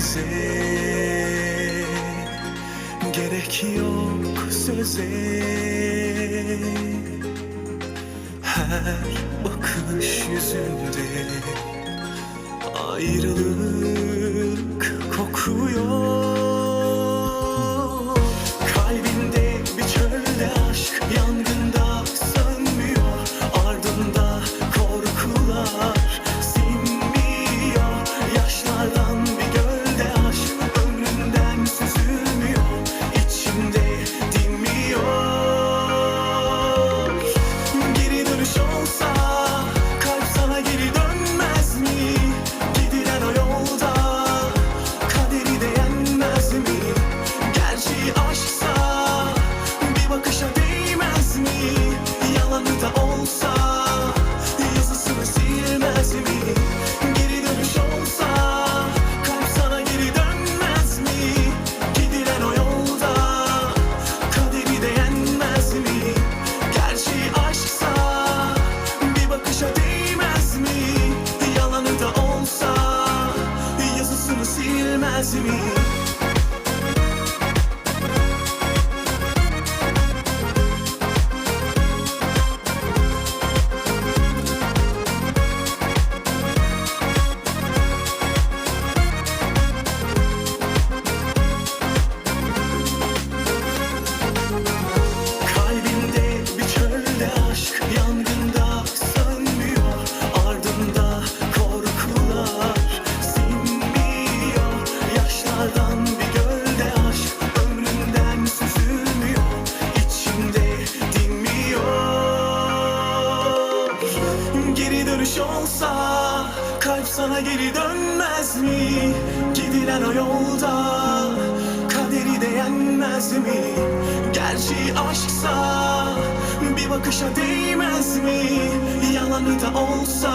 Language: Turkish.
bize. Gerek yok söze. Her bakış yüzünde Ayrılık kokuyor. geri dönmez mi? Gidilen o yolda kaderi değenmez mi? Gerçeği aşksa bir bakışa değmez mi? Yalanı da olsa